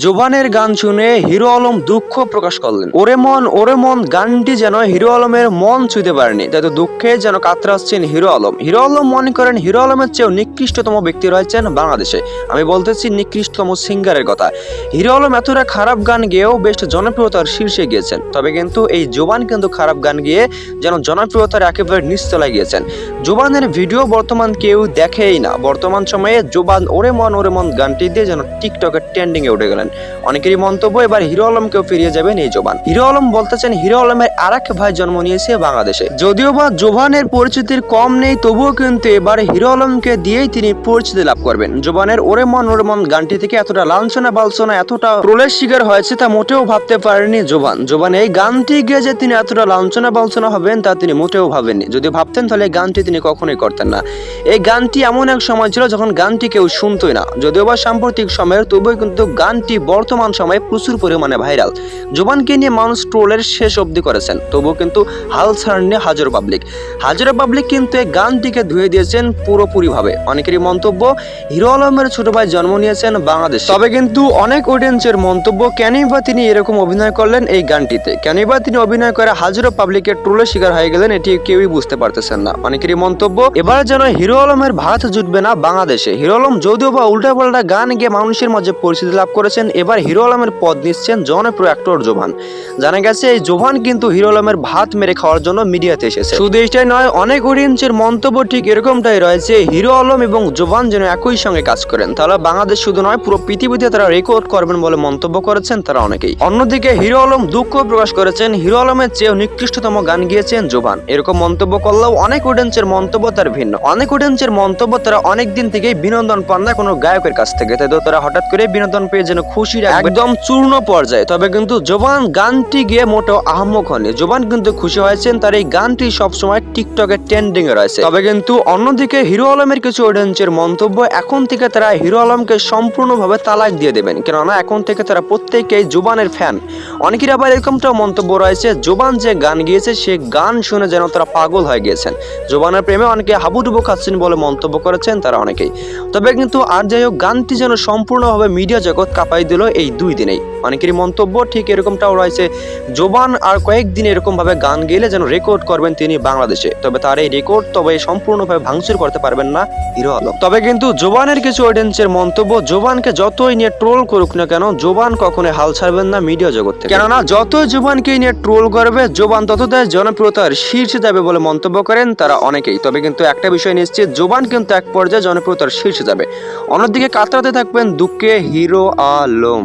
জোবানের গান শুনে হিরো আলম দুঃখ প্রকাশ করলেন। ওরে মন ওরে মন, গানটি যেন হিরো আলমের মন ছুঁতে পারেনি তাই তো দুঃখে যেন কাতরাচ্ছেন হিরো আলম। হিরো আলম মনে করেন হিরো আলমের চেয়েও নিকৃষ্টতম ব্যক্তি রয়েছেন বাংলাদেশে। আমি বলতেছি নিকৃষ্টতম সিঙ্গারের কথা। হিরো আলম এতটা খারাপ গান গেয়েও বেশ জনপ্রিয়তার শীর্ষে গিয়েছেন। তবে কিন্তু এই জোবান কিন্তু খারাপ গান গিয়ে যেন জনপ্রিয়তার একেবারে নিচতলায় গিয়েছেন। জোবানের ভিডিও বর্তমান কেউ দেখেই না। বর্তমান সময়ে জোবান ওরে মন ওরে মন গানটি দিয়ে যেন ট্রেন্ডিং এ উঠে গেলেন। অনেকেরই মন্তব্য, এবার হিরো আলমকেও ফিরিয়ে যাবেন এই জোবান। হিরো আলম বলতেছেন হিরো আলমের আর এক ভাই জন্ম নিয়েছে বাংলাদেশে। যদিও বা জোবানের পরিচিতির কম নেই, তবুও কিন্তু এবার হিরো আলমকে দিয়েই তিনি পরিচিতি লাভ করবেন। জোবানের ওরে মন ওরে মন গানটি থেকে এতটা লাঞ্ছনা, বালছনা, এতটা প্রলের শিকার হয়েছে তা মোটেও ভাবতে পারেনি জোবান। জোবান এই গানটি গিয়ে যে তিনি এতটা লাঞ্ছনা, বালছনা হবেন তা তিনি মোটেও ভাবেননি। যদি ভাবতেন তাহলে গানটি তিনি কখনোই করতেন না। এই গানটি এমন এক সময় ছিল যখন গানটি কেউ শুনতোই না। যদিও বা সাম্প্রতিক সময়ের, তবুও কিন্তু গানটি বর্তমান সময়ে প্রচুর পরিমাণে ভাইরাল। জোবানকে নিয়ে মানুষ ট্রোলের শেষ অবধি করেছেন, তবুও কিন্তু হাল ছাড়েননি হাজারো পাবলিক। হাজারো পাবলিক কিন্তু এই গানটিকে ধুয়ে দিয়েছেন পুরোপুরিভাবে। অনেকেরই মন্তব্য, হিরো আলমের ছোট ভাই জন্ম নিয়েছেন বাংলাদেশ। তবে কিন্তু অনেক অডিয়েন্সের মন্তব্য, কেনই বা তিনি এরকম অভিনয় করলেন এই গানটিতে? কেনই বা তিনি অভিনয় করে হাজারো পাবলিকের ট্রোলের শিকার হয়ে গেলেন, এটি কেউই বুঝতে পারতেছেন না। অনেকেরই মন্তব্য, এবার যেন হিরো আলমের ভাত জুটবে না বাংলাদেশে। হিরো আলম যদিও বা উল্টাপাল্টা গান গিয়ে মানুষের মাঝে পরিচিতি লাভ করেছেন, এবার হিরো আলমের পদ নিচ্ছেন জনপ্রিয় অ্যাক্টর জোভান। জানা গেছে, এই জোভান কিন্তু হিরো আলমের ভাত মেরে খাওয়ার জন্য মিডিয়াতে এসেছে। শুধু এটাই নয়, অনেক অডিয়েন্সের মন্তব্য ঠিক এরকমটাই রয়েছে, হিরো আলম এবং জোভান যেন একই সঙ্গে কাজ করেন। তাহলে বাংলাদেশ শুধু নয়, পুরো পৃথিবীতে তারা রেকর্ড করবেন বলে মন্তব্য করেছেন তারা অনেকেই। অন্যদিকে হিরো আলম দুঃখ প্রকাশ করেছেন, হিরো আলমের চেয়েও নিকৃষ্টতম গান গিয়েছেন জোভান। এরকম মন্তব্য করলেও অনেক অডিয়েন্সের মন্তব্য তার ভিন্ন। অনেক অডিয়েন্সের মন্তব্য তারা অনেক দিন থেকেই বিনোদন পান না কোনো গায়কের কাছ থেকে। তাই তারা হঠাৎ করে বিনোদন পেয়ে যেন খুশির একদম চূর্ণ পর্যায়ে। তবে কিন্তু জোবান গানটি গিয়ে মোটেও আহম্মক হয়নি। জোবান কিন্তু খুশি হয়েছেন, তার এই গানটি সবসময় টিকটকে ট্রেন্ডিং এ রয়েছে। তবে কিন্তু অন্যদিকে হিরো আলমের কিছু অডিয়েন্সের মন্তব্য এখন থেকে তারা হিরো আলমকে সম্পূর্ণভাবে তালাক দিয়ে দেবেন। কেননা এখন থেকে তারা প্রত্যেকেই জোবানের ফ্যান অনেকের আবার এরকমটাও মন্তব্য রয়েছে, জোবান যে গান গিয়েছে, সে গান শুনে যেন তারা পাগল হয়ে গিয়েছেন। জোবানের প্রেমে অনেকে হাবুডুবু খাচ্ছেন বলে মন্তব্য করেছেন তারা অনেকেই। তবে কিন্তু আর যাই হোক, গানটি যেন সম্পূর্ণভাবে মিডিয়া জগৎ কাঁপাই দিল এই দুই দিনেই। অনেকেরই মন্তব্য, ঠিক এরকমটাও রয়েছে, জোবান আর কয়েকদিন এরকম ভাবে গান গেলে যেন রেকর্ড করবেন তিনি বাংলাদেশে। তবে তার এই রেকর্ড তবে সম্পূর্ণভাবে ভাঙচুর করতে পারবেন না হিরো আলম। তবে কিন্তু জোবানের কিছু অডিয়েন্সের মন্তব্য, জোবানকে যতই নিয়ে ট্রোল করুক না কেন, জোবান কখনোই হাল ছাড়বেন না মিডিয়া জগৎ থেকে। কেননা যতই জোবানকে নিয়ে ট্রোল করবে, জোবান ততটাই জনপ্রিয়তার শীর্ষে যাবে বলে মন্তব্য করেন তারা অনেকেই। তবে কিন্তু একটা বিষয় নিশ্চিত, জোবান কিন্তু এক পর্যায়ে জনপ্রিয়তার শীর্ষে যাবে। অন্যদিকে কাতরাতে থাকবেন দুঃখে হিরো আলম।